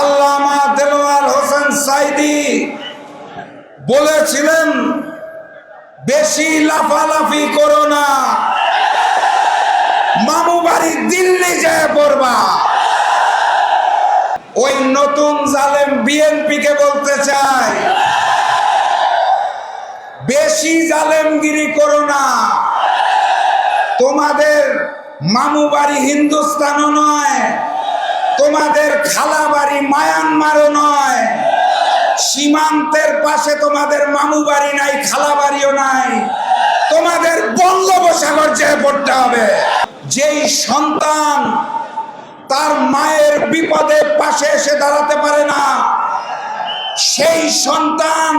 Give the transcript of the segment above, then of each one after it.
আল্লামা দেলোয়ার হোসেন সাইদি বলেছিলেন, বেশি লাফালাফি করো না। মামু বাড়ি দিল্লি যায় পড়বা। ওই নতুন জালেম বিএনপি কে বলতে চাই বেশি জালেমগিরি করো না। তোমাদের মামু বাড়ি হিন্দুস্তানও নয় তোমাদের খালা বাড়ি মায়ানমারও নয়। সীমান্তের পাশে তোমাদের মামু বাড়ি নাই, খালা বাড়িও নাই। তোমাদের বঙ্গোপসাগর যেয়ে পড়তে হবে, যেই সন্তান তার মায়ের বিপদে পাশে এসে দাঁড়াতে পারে না, সেই সন্তান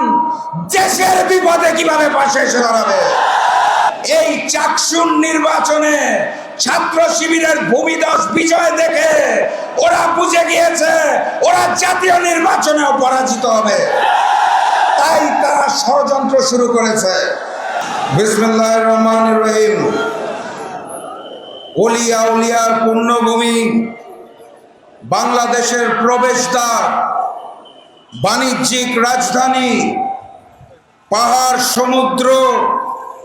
দেশের বিপদে কীভাবে পাশে এসে দাঁড়াবে? এই চাকসুন নির্বাচনে ছাত্র শিবিরের ভূমি ভূমিদস বিজয় দেখে ওরা বুঝে গিয়েছে, ওরা জাতীয় নির্বাচনেও পরাজিত হবে। তাই তারা ষড়যন্ত্র শুরু করেছে। বিসমুল্লাহ রহমান রহিম। অলিয়া উলিয়ার পুণ্যভূমি বাংলাদেশের প্রবেশদ্বার, বাণিজ্যিক রাজধানী, পাহাড়, সমুদ্র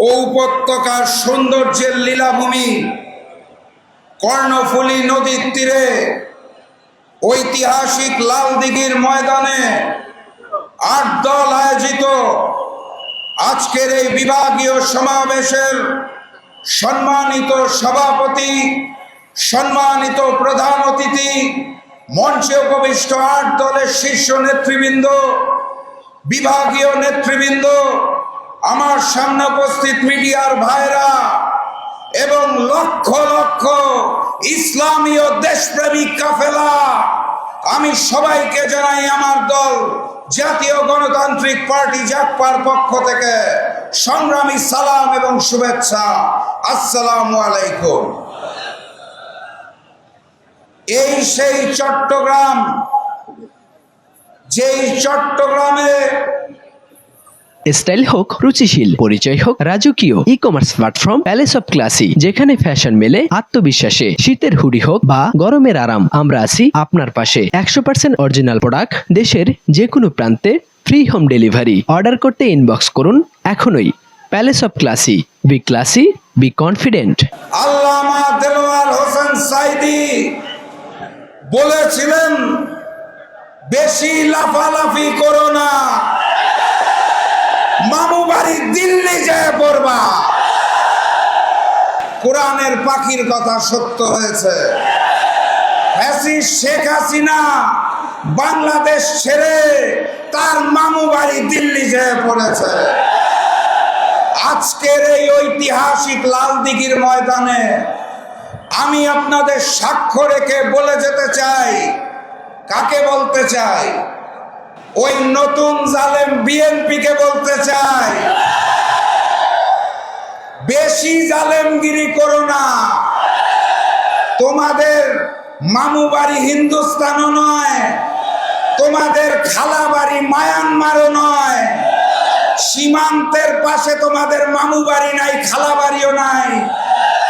ও উপত্যকার সৌন্দর্যের লীলাভূমি কর্ণফুলী নদীর তীরে, ঐতিহাসিক লাল দিঘির ময়দানে আট দল আয়োজিত আজকের এই বিভাগীয় সমাবেশের সম্মানিত সভাপতি, সম্মানিত প্রধান অতিথি, মঞ্চে উপবিষ্ট আট দলের শীর্ষ নেতৃবৃন্দ, বিভাগীয় নেতৃবৃন্দ, আমার সামনে উপস্থিত মিডিয়ার ভাইরা এবং লক্ষ লক্ষ ইসলামীয় দেশপ্রেমিক কাফেলা। আমি সবাইকে জানাই আমার দল, জাতীয় গণতান্ত্রিক পার্টি জাকপার পক্ষ থেকে সংগ্রামী সালাম এবং শুভেচ্ছা। আসসালামু আলাইকুম। এই সেই চট্টগ্রাম, যেই চট্টগ্রামে স্টাইল হোক, রুচিশীল, পরিচয় হোক, রাজকীয় e commerce platform palace of classy যেখানে ফ্যাশন মেলে, আত্মবিশ্বাসে, শীতের হুডি হোক বা গরমের আরাম, আমরা আছি আপনার পাশে। একশো পার্সেন্ট অরিজিনাল প্রোডাক্ট দেশের যে কোনো প্রান্তে ফ্রি হোম ডেলিভারি অর্ডার করতে ইনবক্স করুন এখনই। Palace of classy be classy be confident Allama Hossain Saidi বলেছিলেন, বেশি লাফালাফি করো না। মামু বাড়ি দিল্লি যায় পড়বা। কোরআনের পাখির কথা সত্য হয়েছে। শেখ হাসিনা বাংলাদেশ ছেড়ে তার মামু বাড়ি দিল্লি যেয়ে পড়েছে। আজকের এই ঐতিহাসিক লাল দিঘির ময়দানে আমি আপনাদের সাক্ষ্য রেখে বলে যেতে চাই, কাকে বলতে চাই? ওই নতুন জালেম বিএনপি কে বলতে চাই। বেশি জালেমগিরি করো না। তোমাদের মামু বাড়ি হিন্দুস্তানও নয়, তোমাদের খালা বাড়ি মায়ানমারও নয়, সীমান্তের পাশে তোমাদের মামু বাড়ি নাই খালা বাড়িও নাই।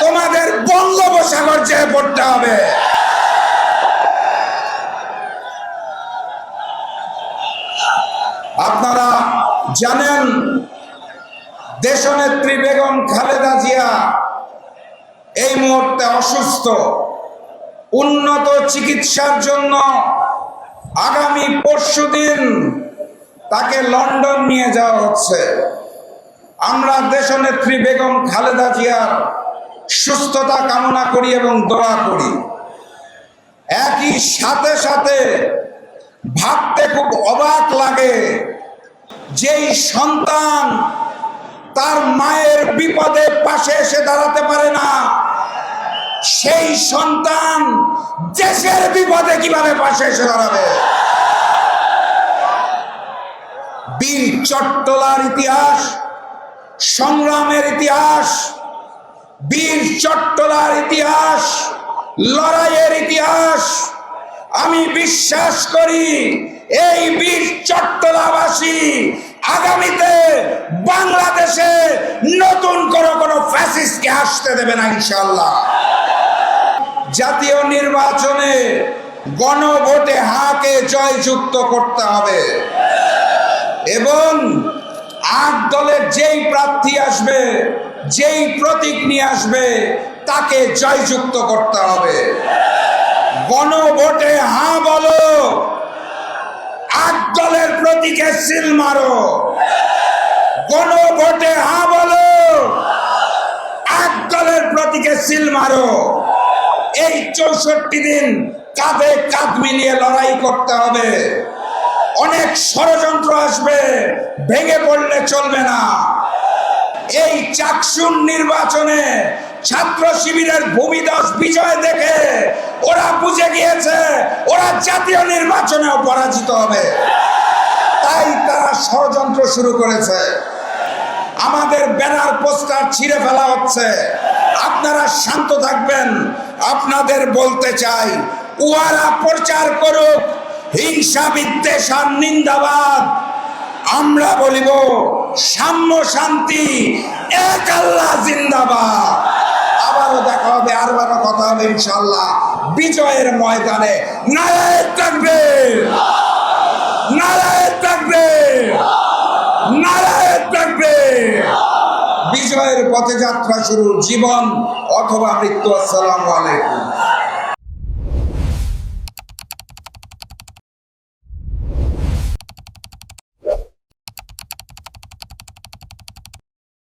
তোমাদের বঙ্গোপসাগর যেয়ে পড়তে হবে আপনারা জানেন দেশনেত্রী বেগম খালেদা জিয়া এই মুহূর্তে অসুস্থ, উন্নত চিকিৎসার জন্য আগামী পরশুদিন তাকে লন্ডন নিয়ে যাওয়া হচ্ছে। আমরা দেশনেত্রী বেগম খালেদা জিয়ার সুস্থতা কামনা করি এবং দোয়া করি। একই সাথে সাথে ভাবতে খুব অবাক লাগে যেই সন্তান তার মায়ের বিপদে পাশে এসে দাঁড়াতে পারে না, সেই সন্তান দেশের বিপদে কীভাবে পাশে এসে দাঁড়াবে? বীর চট্টলার ইতিহাস, সংগ্রামের ইতিহাস, বীর চট্টলার ইতিহাস, লড়াইয়ের ইতিহাস আমি বিশ্বাস করি এই বীর চট্টলাবাসী আগামীতে বাংলাদেশে নতুন কোনো কোনো ফ্যাসিস্টকে আসতে দেবে না ইনশাল্লাহ জাতীয় নির্বাচনে গণভোটে হাকে জয়যুক্ত করতে হবে। এবং আট দলের যেই প্রার্থী আসবে, যেই প্রতীক নিয়ে আসবে, তাকে জয়যুক্ত করতে হবে। গণভোটে হা বলো। আট দলের প্রতীকে সিল মারো। গণভোটে হা বলো। আট দলের প্রতীকে সিল মারো। এই চৌষট্টি দিন কাঁধে কাঁধ মিলিয়ে লড়াই করতে হবে। অনেক ষড়যন্ত্র আসবে, ভেঙে পড়লে চলবে না। এই চাকসুন নির্বাচনে ছাত্র শিবিরের ভূমিদস বিজয় দেখে ওরা বুঝে গিয়েছে, ওরা জাতীয় নির্বাচনেও পরাজিত হবে। তাই তারা ষড়যন্ত্র শুরু করেছে। আমাদের ব্যানার পোস্টার ছিঁড়ে ফেলা হচ্ছে। আপনারা শান্ত থাকবেন। আপনাদের বলতে চাই, উহারা প্রচার করুক। হিংসা, বিদ্বেষ আর নিন্দাবাদ। আমরা বলিব, সাম্য শান্তি, এক আল্লাহ জিন্দাবাদ। আবারও দেখা হবে আরবারও কথা হবে ইনশাল্লাহ বিজয়ের ময়দানে নারায়ণ থাকবে নারায়ণ থাকবে নারায়ণ থাকবে বিজয়ের পথে যাত্রা শুরু, জীবন অথবা মৃত্যু, আসসালামু আলাইকুম।